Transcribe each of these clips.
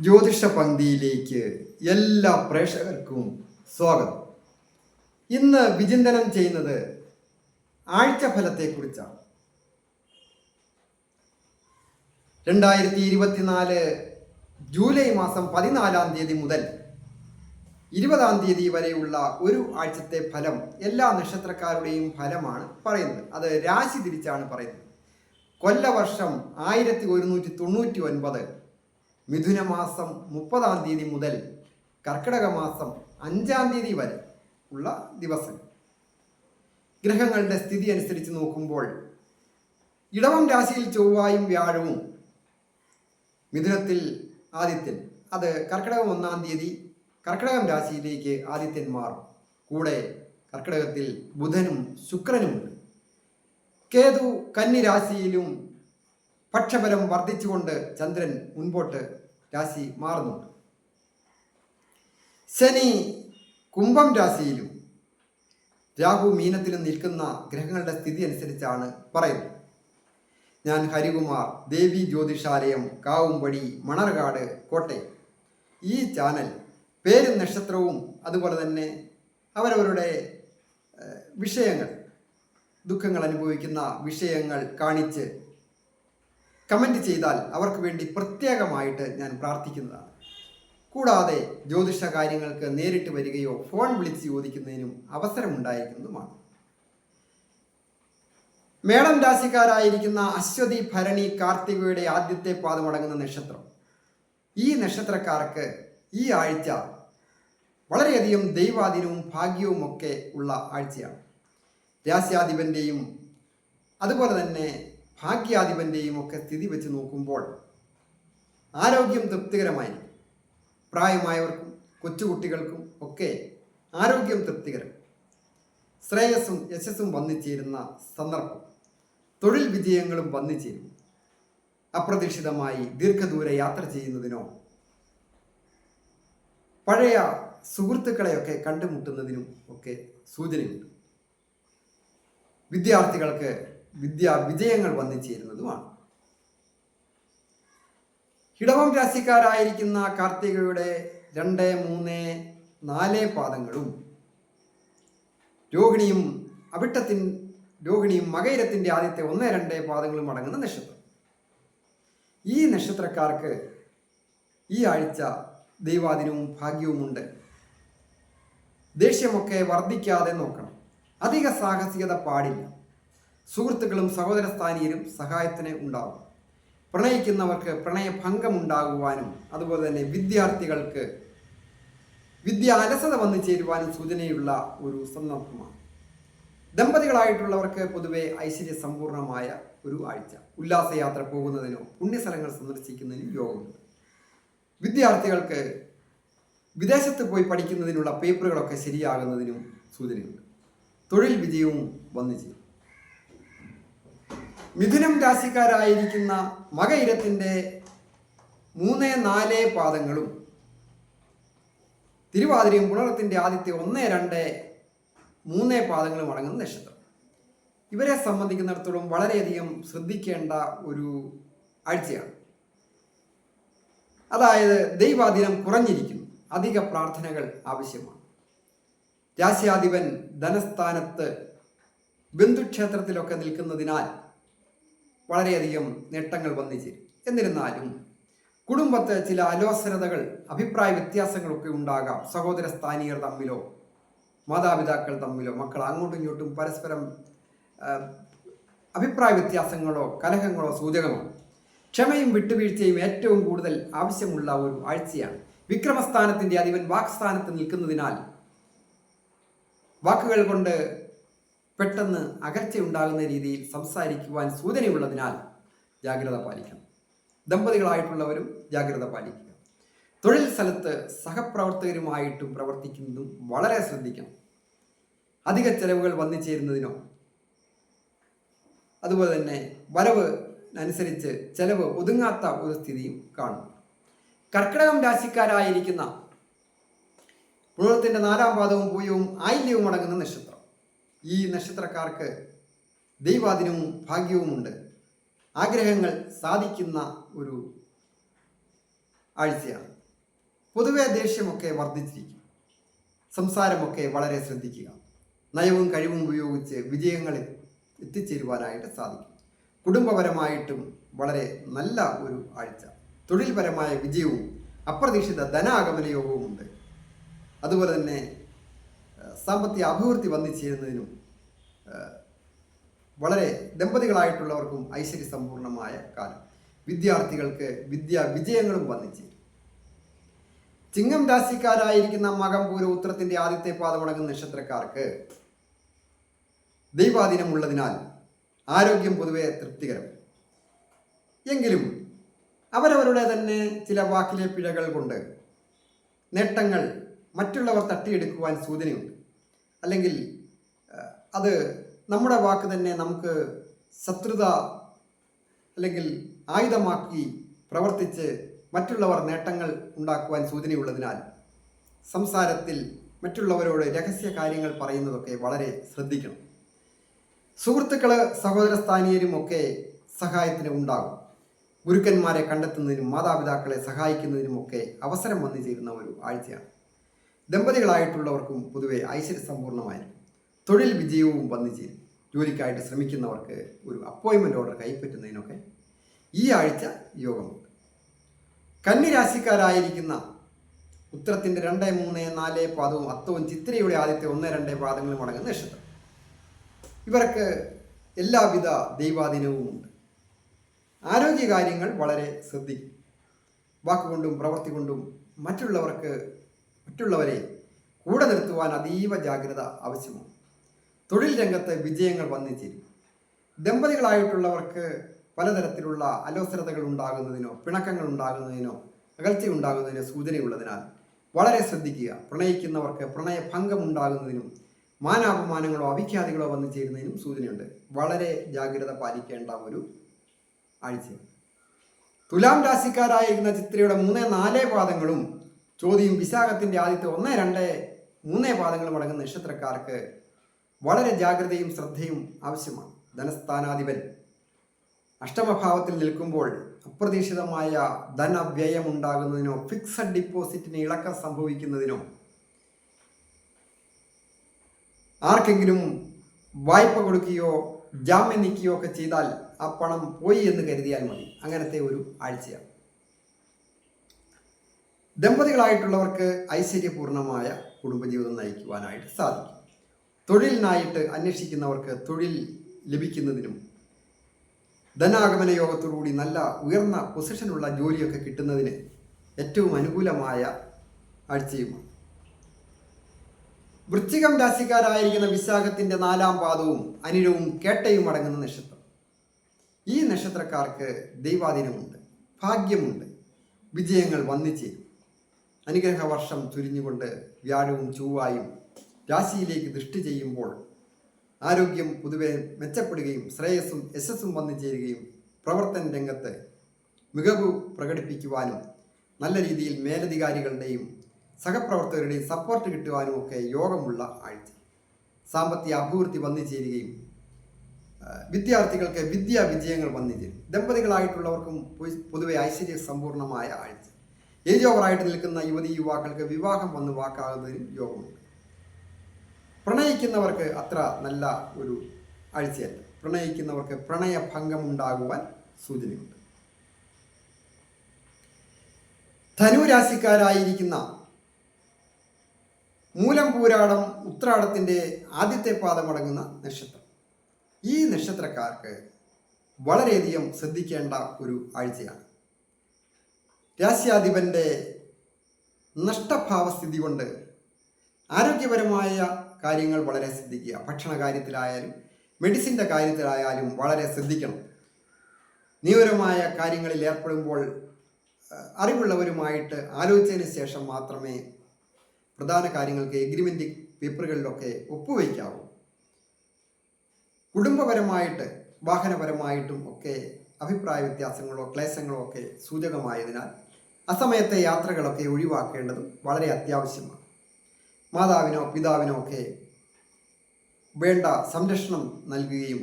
ജ്യോതിഷ പങ്ക്തിയിലേക്ക് എല്ലാ പ്രേക്ഷകർക്കും സ്വാഗതം. ഇന്ന് വിചിന്തനം ചെയ്യുന്നത് ആഴ്ചഫലത്തെക്കുറിച്ചാണ്. രണ്ടായിരത്തി ഇരുപത്തിനാല് ജൂലൈ മാസം പതിനാലാം തീയതി മുതൽ ഇരുപതാം തീയതി വരെയുള്ള ഒരു ആഴ്ചത്തെ ഫലം എല്ലാ നക്ഷത്രക്കാരുടെയും ഫലമാണ് പറയുന്നത്. അത് രാശി തിരിച്ചാണ് പറയുന്നത്. കൊല്ലവർഷം ആയിരത്തി ഒരുന്നൂറ്റി തൊണ്ണൂറ്റി ഒൻപത് മിഥുന മാസം മുപ്പതാം തീയതി മുതൽ കർക്കിടക മാസം അഞ്ചാം തീയതി വരെ ഉള്ള ദിവസങ്ങൾ ഗ്രഹങ്ങളുടെ സ്ഥിതി അനുസരിച്ച് നോക്കുമ്പോൾ ഇടവം രാശിയിൽ ചൊവ്വായും വ്യാഴവും മിഥുനത്തിൽ ആദിത്യൻ. അത് കർക്കിടകം ഒന്നാം തീയതി കർക്കിടകം രാശിയിലേക്ക് ആദിത്യൻ മാറും. കൂടെ കർക്കിടകത്തിൽ ബുധനും ശുക്രനുമുണ്ട്. കേതു കന്നി രാശിയിലും പക്ഷബലം വർദ്ധിച്ചുകൊണ്ട് ചന്ദ്രൻ മുൻപോട്ട് രാശി മാറുന്നുണ്ട്. ശനി കുംഭം രാശിയിലും രാഹു മീനത്തിലും നിൽക്കുന്ന ഗ്രഹങ്ങളുടെ സ്ഥിതി അനുസരിച്ചാണ് പറയുന്നത്. ഞാൻ ഹരികുമാർ ദേവി ജ്യോതിഷാലയം കാവുംപടി മണർകാട് കോട്ടയം. ഈ ചാനൽ പേരും നക്ഷത്രവും അതുപോലെ തന്നെ അവരവരുടെ വിഷയങ്ങൾ ദുഃഖങ്ങൾ അനുഭവിക്കുന്ന വിഷയങ്ങൾ കാണിച്ച് കമന്റ് ചെയ്താൽ അവർക്ക് വേണ്ടി പ്രത്യേകമായിട്ട് ഞാൻ പ്രാർത്ഥിക്കുന്നതാണ്. കൂടാതെ ജ്യോതിഷ കാര്യങ്ങൾക്ക് നേരിട്ട് വരികയോ ഫോൺ വിളിച്ച് ചോദിക്കുന്നതിനും അവസരമുണ്ടായിരിക്കുന്നതുമാണ്. മേടം രാശിക്കാരായിരിക്കുന്ന അശ്വതി ഭരണി കാർത്തികയുടെ ആദ്യത്തെ പാദമടങ്ങുന്ന നക്ഷത്രം. ഈ നക്ഷത്രക്കാർക്ക് ഈ ആഴ്ച വളരെയധികം ദൈവാധീനവും ഭാഗ്യവും ഒക്കെ ഉള്ള ആഴ്ചയാണ്. രാശ്യാധിപന്റെയും അതുപോലെ തന്നെ ഭാഗ്യാധിപന്റെയും ഒക്കെ സ്ഥിതി വെച്ച് നോക്കുമ്പോൾ ആരോഗ്യം തൃപ്തികരമായിരിക്കും. പ്രായമായവർക്കും കൊച്ചുകുട്ടികൾക്കും ഒക്കെ ആരോഗ്യം തൃപ്തികരം. ശ്രേയസ്സും യശസ്സും വന്നു ചേരുന്ന സന്ദർഭം. തൊഴിൽ വിജയങ്ങളും വന്നു ചേരും അപ്രതീക്ഷിതമായി ദീർഘദൂര യാത്ര ചെയ്യുന്നതിനോ പഴയ സുഹൃത്തുക്കളെയൊക്കെ കണ്ടുമുട്ടുന്നതിനും ഒക്കെ സൂചനയുണ്ട്. വിദ്യാർത്ഥികൾക്ക് വിദ്യാ വിജയങ്ങൾ വന്നു ചേരുന്നതുമാണ്. ഇടവം രാശിക്കാരായിരിക്കുന്ന കാർത്തികയുടെ രണ്ട് മൂന്ന് നാല് പാദങ്ങളും രോഹിണിയും അവിട്ടത്തിൻ രോഹിണിയും മകയിരത്തിന്റെ ആദ്യത്തെ ഒന്ന് രണ്ട് പാദങ്ങളും അടങ്ങുന്ന നക്ഷത്രം. ഈ നക്ഷത്രക്കാർക്ക് ഈ ആഴ്ച ദൈവാദിനവും ഭാഗ്യവുമുണ്ട്. ദേഷ്യമൊക്കെ വർദ്ധിക്കാതെ നോക്കണം. അധിക സാഹസികത പാടില്ല. സുഹൃത്തുക്കളും സഹോദര സ്ഥാനീയരും സഹായത്തിന് ഉണ്ടാവും. പ്രണയിക്കുന്നവർക്ക് പ്രണയഭംഗം ഉണ്ടാകുവാനും അതുപോലെ തന്നെ വിദ്യാർത്ഥികൾക്ക് വിദ്യ അലസത വന്നു ചേരുവാനും സൂചനയുള്ള ഒരു സന്ദർഭമാണ്. ദമ്പതികളായിട്ടുള്ളവർക്ക് പൊതുവെ ഐശ്വര്യ സമ്പൂർണമായ ഒരു ആഴ്ച. ഉല്ലാസയാത്ര പോകുന്നതിനോ പുണ്യസ്ഥലങ്ങൾ സന്ദർശിക്കുന്നതിനും യോഗമുണ്ട്. വിദ്യാർത്ഥികൾക്ക് വിദേശത്ത് പോയി പഠിക്കുന്നതിനുള്ള പേപ്പറുകളൊക്കെ ശരിയാകുന്നതിനും സൂചനയുണ്ട്. തൊഴിൽ വിജയവും വന്നു ചേരും. മിഥുനം രാശിക്കാരായിരിക്കുന്ന മകയിരത്തിന്റെ മൂന്ന് നാല് പാദങ്ങളും തിരുവാതിരയും പുണറത്തിന്റെ ആദ്യത്തെ ഒന്ന് രണ്ട് മൂന്ന് പാദങ്ങളും അടങ്ങുന്ന നക്ഷത്രം. ഇവരെ സംബന്ധിക്കുന്നിടത്തോളം വളരെയധികം ശ്രദ്ധിക്കേണ്ട ഒരു ആഴ്ചയാണ്. അതായത് ദൈവാധീനം കുറഞ്ഞിരിക്കുന്നു. അധിക പ്രാർത്ഥനകൾ ആവശ്യമാണ്. രാശ്യാധിപൻ ധനസ്ഥാനത്ത് ബന്ധുക്ഷേത്രത്തിലൊക്കെ നിൽക്കുന്നതിനാൽ വളരെയധികം നേട്ടങ്ങൾ വന്നിച്ചേരും ചേരും എന്നിരുന്നാലും കുടുംബത്തെ ചില അലോസരതകൾ അഭിപ്രായ വ്യത്യാസങ്ങളൊക്കെ ഉണ്ടാകാം. സഹോദര സ്ഥാനീയർ തമ്മിലോ മാതാപിതാക്കൾ തമ്മിലോ മക്കൾ അങ്ങോട്ടും ഇങ്ങോട്ടും പരസ്പരം അഭിപ്രായ വ്യത്യാസങ്ങളോ കലഹങ്ങളോ സൂചകമാണ്. ക്ഷമയും വിട്ടുവീഴ്ചയും ഏറ്റവും കൂടുതൽ ആവശ്യമുള്ള ഒരു ആഴ്ചയാണ്. വിക്രമസ്ഥാനത്തിന്റെ അധിപൻ വാക്സ്ഥാനത്ത് നിൽക്കുന്നതിനാൽ വാക്കുകൾ കൊണ്ട് പെട്ടെന്ന് അകർച്ചയുണ്ടാകുന്ന രീതിയിൽ സംസാരിക്കുവാൻ സൂചനയുള്ളതിനാൽ ജാഗ്രത പാലിക്കണം. ദമ്പതികളായിട്ടുള്ളവരും ജാഗ്രത പാലിക്കുക. തൊഴിൽ സ്ഥലത്ത് സഹപ്രവർത്തകരുമായിട്ടും പ്രവർത്തിക്കുന്നതും വളരെ ശ്രദ്ധിക്കണം. അധിക ചെലവുകൾ വന്നു ചേരുന്നതിനോ അതുപോലെ തന്നെ വരവ് അനുസരിച്ച് ചെലവ് ഒതുങ്ങാത്ത ഒരു സ്ഥിതിയും കാണും. കർക്കിടകം രാശിക്കാരായിരിക്കുന്ന പുണർത്തിന്റെ നാലാം പാദവും പൂയവും ആയില്യവും അടങ്ങുന്ന നക്ഷത്രം. ഈ നക്ഷത്രക്കാർക്ക് ദൈവാധീനവും ഭാഗ്യവുമുണ്ട്. ആഗ്രഹങ്ങൾ സാധിക്കുന്ന ഒരു ആഴ്ചയാണ്. പൊതുവെ ദേഷ്യമൊക്കെ വർദ്ധിച്ചിരിക്കും. സംസാരമൊക്കെ വളരെ ശ്രദ്ധിക്കുക. നയവും കഴിവും ഉപയോഗിച്ച് വിജയങ്ങളിൽ എത്തിച്ചേരുവാനായിട്ട് സാധിക്കും. കുടുംബപരമായിട്ടും വളരെ നല്ല ഒരു ആഴ്ച. തൊഴിൽപരമായ വിജയവും അപ്രതീക്ഷിത ധനാഗമന യോഗവുമുണ്ട്. അതുപോലെ തന്നെ സാമ്പത്തിക അഭിവൃദ്ധി വന്നു ചേരുന്നതിനും ഏഹ്, വളരെ ദമ്പതികളായിട്ടുള്ളവർക്കും ഐശ്വര്യ സമ്പൂർണമായ കാലം. വിദ്യാർത്ഥികൾക്ക് വിദ്യാ വിജയങ്ങളും വന്നു ചേരും ചിങ്ങം രാശിക്കാരായിരിക്കുന്ന മകം പൂര ഉത്തരത്തിന്റെ ആദ്യത്തെ പാദമടങ്ങുന്ന നക്ഷത്രക്കാർക്ക് ദൈവാധീനമുള്ളതിനാൽ ആരോഗ്യം പൊതുവെ തൃപ്തികരം. എങ്കിലും അവരവരുടെ തന്നെ ചില വാക്കിലെ പിഴകൾ കൊണ്ട് നേട്ടങ്ങൾ മറ്റുള്ളവർ തട്ടിയെടുക്കുവാൻ സൂചനയുണ്ട്. അല്ലെങ്കിൽ അത് നമ്മുടെ വാക്ക് തന്നെ നമുക്ക് ശത്രുത അല്ലെങ്കിൽ ആയുധമാക്കി പ്രവർത്തിച്ച് മറ്റുള്ളവർ നേട്ടങ്ങൾ ഉണ്ടാക്കുവാൻ സൂചനയുള്ളതിനാൽ സംസാരത്തിൽ മറ്റുള്ളവരോട് രഹസ്യ കാര്യങ്ങൾ പറയുന്നതൊക്കെ വളരെ ശ്രദ്ധിക്കണം. സുഹൃത്തുക്കൾ സഹോദര സ്ഥാനീയരും ഒക്കെ സഹായത്തിന് ഉണ്ടാകും. ഗുരുക്കന്മാരെ കണ്ടെത്തുന്നതിനും മാതാപിതാക്കളെ സഹായിക്കുന്നതിനുമൊക്കെ അവസരം വന്നു ചേരുന്ന ഒരു ആഴ്ചയാണ്. ദമ്പതികളായിട്ടുള്ളവർക്കും പൊതുവെ ഐശ്വര്യ സമ്പൂർണമായിരിക്കും തൊഴിൽ വിജയവും വന്നു ചേരും ജോലിക്കായിട്ട് ശ്രമിക്കുന്നവർക്ക് ഒരു അപ്പോയിൻമെന്റ് ഓർഡർ കൈപ്പറ്റുന്നതിനൊക്കെ ഈ ആഴ്ച യോഗമുണ്ട്. കന്നിരാശിക്കാരായിരിക്കുന്ന ഉത്തരത്തിന്റെ രണ്ട് മൂന്ന് നാല് പാദവും അത്തവും ചിത്രയുടെ ആദ്യത്തെ ഒന്ന് രണ്ട് പാദങ്ങളും അടങ്ങുന്ന നക്ഷത്രം. ഇവർക്ക് എല്ലാവിധ ദൈവാധീനവും ഉണ്ട്. ആരോഗ്യകാര്യങ്ങൾ വളരെ ശ്രദ്ധിക്കും. വാക്കുകൊണ്ടും പ്രവൃത്തി കൊണ്ടും മറ്റുള്ളവർക്ക് മറ്റുള്ളവരെ കൂടെ നിർത്തുവാൻ അതീവ ജാഗ്രത ആവശ്യമാണ്. തൊഴിൽ രംഗത്ത് വിജയങ്ങൾ വന്നു ചേരും ദമ്പതികളായിട്ടുള്ളവർക്ക് പലതരത്തിലുള്ള അലോസരതകൾ ഉണ്ടാകുന്നതിനോ പിണക്കങ്ങൾ ഉണ്ടാകുന്നതിനോ അകൽച്ച ഉണ്ടാകുന്നതിനോ സൂചനയുള്ളതിനാൽ വളരെ ശ്രദ്ധിക്കുക. പ്രണയിക്കുന്നവർക്ക് പ്രണയഭംഗം ഉണ്ടാകുന്നതിനും മാനാപമാനങ്ങളോ അവിഖ്യാതികളോ വന്നു ചേരുന്നതിനും സൂചനയുണ്ട്. വളരെ ജാഗ്രത പാലിക്കേണ്ട ഒരു ആഴ്ചയാണ്. തുലാം രാശിക്കാരായിരിക്കുന്ന ചിത്രയുടെ മൂന്ന് നാല് പാദങ്ങളും ചോദ്യം വിശാഖത്തിന്റെ ആദ്യത്തെ ഒന്ന് രണ്ട് മൂന്നേ പാദങ്ങൾ അടങ്ങുന്ന നക്ഷത്രക്കാർക്ക് വളരെ ജാഗ്രതയും ശ്രദ്ധയും ആവശ്യമാണ്. ധനസ്ഥാനാധിപൻ. അഷ്ടമഭാവത്തിൽ നിൽക്കുമ്പോൾ അപ്രതീക്ഷിതമായ ധനവ്യയം ഉണ്ടാകുന്നതിനോ ഫിക്സഡ് ഡിപ്പോസിറ്റിന് ഇളക്കം സംഭവിക്കുന്നതിനോ ആർക്കെങ്കിലും വായ്പ കൊടുക്കുകയോ ജാമ്യം നിൽക്കുകയോ ഒക്കെ ചെയ്താൽ ആ പണം പോയി എന്ന് കരുതിയാൽ മതി. അങ്ങനത്തെ ഒരു ആഴ്ചയാണ്. ദമ്പതികളായിട്ടുള്ളവർക്ക് ഐശ്വര്യപൂർണമായ കുടുംബജീവിതം നയിക്കുവാനായിട്ട് സാധിക്കും. തൊഴിലിനായിട്ട് അന്വേഷിക്കുന്നവർക്ക് തൊഴിൽ ലഭിക്കുന്നതിനും ധനാഗമന യോഗത്തോടുകൂടി നല്ല ഉയർന്ന പൊസിഷനുള്ള ജോലിയൊക്കെ കിട്ടുന്നതിന് ഏറ്റവും അനുകൂലമായ ആഴ്ചയുമാണ്. വൃശ്ചികം രാശിക്കാരായിരിക്കുന്ന വിശാഖത്തിന്റെ നാലാം പാദവും അനിഴവും കേട്ടയും അടങ്ങുന്ന നക്ഷത്രം. ഈ നക്ഷത്രക്കാർക്ക് ദൈവാധീനമുണ്ട് ഭാഗ്യമുണ്ട് വിജയങ്ങൾ വന്നിച്ചേരും അനുഗ്രഹ വർഷം ചുരിഞ്ഞുകൊണ്ട് വ്യാഴവും ചൊവ്വായും രാശിയിലേക്ക് ദൃഷ്ടി ചെയ്യുമ്പോൾ ആരോഗ്യം പൊതുവെ മെച്ചപ്പെടുകയും ശ്രേയസ്സും യശസ്സും വന്നു ചേരുകയും പ്രവർത്തന രംഗത്ത് മികവ് പ്രകടിപ്പിക്കുവാനും നല്ല രീതിയിൽ മേലധികാരികളുടെയും സഹപ്രവർത്തകരുടെയും സപ്പോർട്ട് കിട്ടുവാനും ഒക്കെ യോഗമുള്ള ആഴ്ച. സാമ്പത്തിക അഭിവൃദ്ധി വന്നു ചേരുകയും വിദ്യാർത്ഥികൾക്ക് വിദ്യാ വിജയങ്ങൾ വന്നു ചേരും. ദമ്പതികളായിട്ടുള്ളവർക്കും പൊതുവെ ഐശ്വര്യ സമ്പൂർണമായ ആഴ്ച. ഏജ് ഓവറായിട്ട് നിൽക്കുന്ന യുവതി യുവാക്കൾക്ക് വിവാഹം വന്ന് വാക്കാകുന്നതിനും യോഗമുണ്ട്. പ്രണയിക്കുന്നവർക്ക് അത്ര നല്ല ഒരു ആഴ്ചയല്ല. പ്രണയിക്കുന്നവർക്ക് പ്രണയഭംഗം ഉണ്ടാകുവാൻ സൂചനയുണ്ട്. ധനുരാശിക്കാരായിരിക്കുന്ന മൂലം പൂരാടം ഉത്രാടത്തിന്റെ ആദ്യത്തെ പാദമടങ്ങുന്ന നക്ഷത്രം. ഈ നക്ഷത്രക്കാർക്ക് വളരെയധികം ശ്രദ്ധിക്കേണ്ട ഒരു ആഴ്ചയാണ്. രാശ്യാധിപന്റെ നഷ്ടഭാവസ്ഥിതി കൊണ്ട് ആരോഗ്യപരമായ കാര്യങ്ങൾ വളരെ ശ്രദ്ധിക്കുക. ഭക്ഷണ കാര്യത്തിലായാലും മെഡിസിന്റെ കാര്യത്തിലായാലും വളരെ ശ്രദ്ധിക്കണം. നിയമപരമായ കാര്യങ്ങളിൽ ഏർപ്പെടുമ്പോൾ അറിവുള്ളവരുമായിട്ട് ആലോചിച്ചതിന് ശേഷം മാത്രമേ പ്രധാന കാര്യങ്ങൾക്ക് എഗ്രിമെന്റ് പേപ്പറുകളിലൊക്കെ ഒപ്പുവയ്ക്കാവൂ. കുടുംബപരമായിട്ട് വാഹനപരമായിട്ടും ഒക്കെ അഭിപ്രായ വ്യത്യാസങ്ങളോ ക്ലേശങ്ങളോ ഒക്കെ സൂചകമായതിനാൽ അസമയത്തെ യാത്രകളൊക്കെ ഒഴിവാക്കേണ്ടതും വളരെ അത്യാവശ്യമാണ്. മാതാവിനോ പിതാവിനോ ഒക്കെ വേണ്ട സംരക്ഷണം നൽകുകയും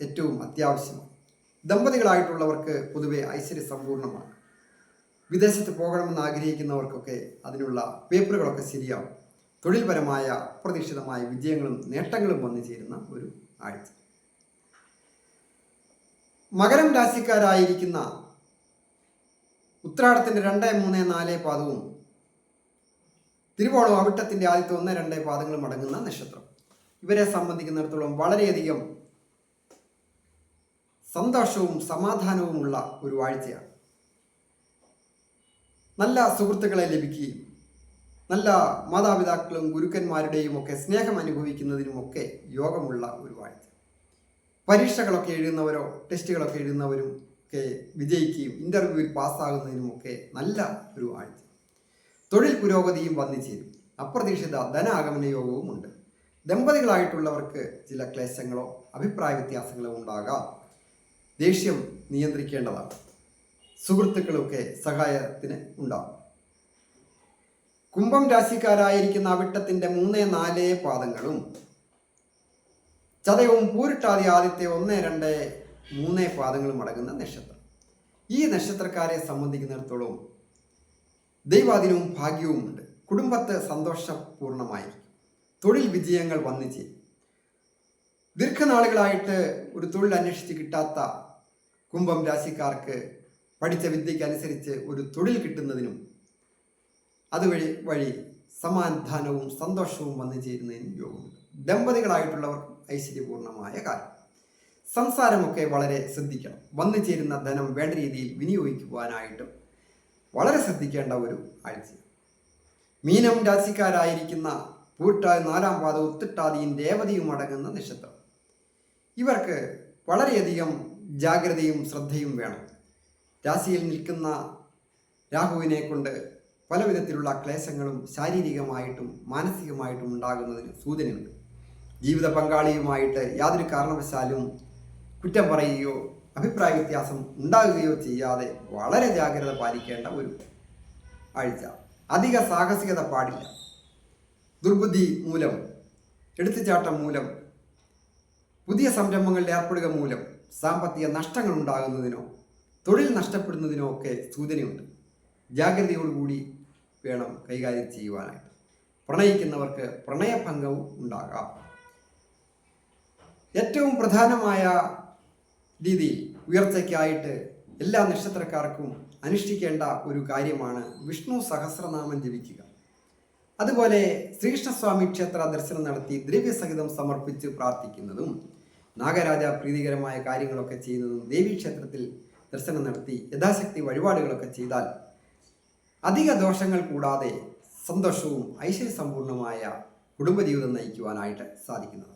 ഏറ്റവും അത്യാവശ്യമാണ്. ദമ്പതികളായിട്ടുള്ളവർക്ക് പൊതുവെ ഐശ്വര്യ സമ്പൂർണമാണ് വിദേശത്ത് പോകണമെന്ന് ആഗ്രഹിക്കുന്നവർക്കൊക്കെ അതിനുള്ള പേപ്പറുകളൊക്കെ ശരിയാവും. തൊഴിൽപരമായ അപ്രതീക്ഷിതമായ വിജയങ്ങളും നേട്ടങ്ങളും വന്നു ചേരുന്ന ഒരു ആഴ്ച. മകരം രാശിക്കാരായിരിക്കുന്ന ഉത്രാടത്തിന്റെ രണ്ട് മൂന്ന് നാല് പാദവും. തിരുവോണം അവിട്ടത്തിന്റെ ആദ്യത്തെ ഒന്ന് രണ്ട് പാദങ്ങളും അടങ്ങുന്ന നക്ഷത്രം. ഇവരെ സംബന്ധിക്കുന്നിടത്തോളം വളരെയധികം സന്തോഷവും സമാധാനവുമുള്ള ഒരു ആഴ്ചയാണ് നല്ല സുഹൃത്തുക്കളെ ലഭിക്കുകയും നല്ല മാതാപിതാക്കളും ഗുരുക്കന്മാരുടെയും ഒക്കെ സ്നേഹം അനുഭവിക്കുന്നതിനുമൊക്കെ യോഗമുള്ള ഒരു വാഴ്ച. പരീക്ഷകളൊക്കെ എഴുതുന്നവരോ ടെസ്റ്റുകളൊക്കെ എഴുതുന്നവരും ഒക്കെ വിജയിക്കുകയും ഇന്റർവ്യൂവിൽ പാസ്സാകുന്നതിനുമൊക്കെ നല്ല ഒരു ആഴ്ച. തൊഴിൽ പുരോഗതിയും വന്നു ചേരും അപ്രതീക്ഷിത ധനാഗമന യോഗവും ഉണ്ട്. ദമ്പതികളായിട്ടുള്ളവർക്ക് ചില ക്ലേശങ്ങളോ അഭിപ്രായ വ്യത്യാസങ്ങളോ ഉണ്ടാകാം. ദേഷ്യം നിയന്ത്രിക്കേണ്ടതാണ്. സുഹൃത്തുക്കളൊക്കെ സഹായത്തിന് ഉണ്ടാകും. കുംഭം രാശിക്കാരായിരിക്കുന്ന അവിട്ടത്തിന്റെ മൂന്ന് നാല് പാദങ്ങളും ചതയവും പൂരിട്ടാതി ആദ്യത്തെ ഒന്ന് രണ്ട് മൂന്ന് പാദങ്ങളും അടങ്ങുന്ന നക്ഷത്രം. ഈ നക്ഷത്രക്കാരെ സംബന്ധിക്കുന്നിടത്തോളം ദൈവാധീനവും ഭാഗ്യവുമുണ്ട് കുടുംബത്ത് സന്തോഷപൂർണമായിരിക്കും തൊഴിൽ വിജയങ്ങൾ വന്നു ചെയ്യും ദീർഘനാളുകളായിട്ട് ഒരു തൊഴിൽ അന്വേഷിച്ച് കിട്ടാത്ത കുംഭം രാശിക്കാർക്ക് പഠിച്ച വിദ്യയ്ക്ക് അനുസരിച്ച് ഒരു തൊഴിൽ കിട്ടുന്നതിനും അതുവഴി വഴി സമാധാനവും സന്തോഷവും വന്നു ചേരുന്നതിനും യോഗമുണ്ട്. ദമ്പതികളായിട്ടുള്ളവർ ഐശ്വര്യപൂർണമായ കാലം. സംസാരമൊക്കെ വളരെ ശ്രദ്ധിക്കണം. വന്നു ചേരുന്ന ധനം വേണ്ട രീതിയിൽ വിനിയോഗിക്കുവാനായിട്ടും വളരെ ശ്രദ്ധിക്കേണ്ട ഒരു ആഴ്ച മീനം രാശിക്കാരായിരിക്കുന്ന പൂട്ടാതി നാലാം പാത ഉത്തിട്ടാതിയും രേവതിയും അടങ്ങുന്ന നക്ഷത്രം. ഇവർക്ക് വളരെയധികം ജാഗ്രതയും ശ്രദ്ധയും വേണം. രാശിയിൽ നിൽക്കുന്ന രാഹുവിനെ കൊണ്ട് പല വിധത്തിലുള്ള ക്ലേശങ്ങളും ശാരീരികമായിട്ടും മാനസികമായിട്ടും ഉണ്ടാകുന്നതിന് സൂചനയുണ്ട്. ജീവിത പങ്കാളിയുമായിട്ട് യാതൊരു കാരണവശാലും കുറ്റം പറയുകയോ അഭിപ്രായ വ്യത്യാസം ഉണ്ടാകുകയോ ചെയ്യാതെ വളരെ ജാഗ്രത പാലിക്കേണ്ട ഒരു ആഴ്ച. അധിക സാഹസികത പാടില്ല. ദുർബുദ്ധി മൂലം എടുത്തുചാട്ടം മൂലം പുതിയ സംരംഭങ്ങളിൽ ഏർപ്പെടുക മൂലം സാമ്പത്തിക നഷ്ടങ്ങൾ ഉണ്ടാകുന്നതിനോ തൊഴിൽ നഷ്ടപ്പെടുന്നതിനോ ഒക്കെ സൂചനയുണ്ട്. ജാഗ്രതയോടുകൂടി വേണം കൈകാര്യം ചെയ്യുവാനായിട്ട്. പ്രണയിക്കുന്നവർക്ക് പ്രണയഭംഗവും ഉണ്ടാകാം. ഏറ്റവും പ്രധാനമായ രീതിയിൽ ഉയർച്ചയ്ക്കായിട്ട് എല്ലാ നക്ഷത്രക്കാർക്കും അനുഷ്ഠിക്കേണ്ട ഒരു കാര്യമാണ് വിഷ്ണു സഹസ്രനാമം ജപിക്കുക. അതുപോലെ ശ്രീകൃഷ്ണസ്വാമി ക്ഷേത്ര ദർശനം നടത്തി ദ്രവ്യസഹിതം സമർപ്പിച്ച് പ്രാർത്ഥിക്കുന്നതും നാഗരാജ പ്രീതികരമായ കാര്യങ്ങളൊക്കെ ചെയ്യുന്നതും ദേവീക്ഷേത്രത്തിൽ ദർശനം നടത്തി യഥാശക്തി വഴിപാടുകളൊക്കെ ചെയ്താൽ അധിക ദോഷങ്ങൾ കൂടാതെ സന്തോഷവും ഐശ്വര്യസമ്പൂർണമായ കുടുംബജീവിതം നയിക്കുവാനായിട്ട് സാധിക്കുന്നതാണ്.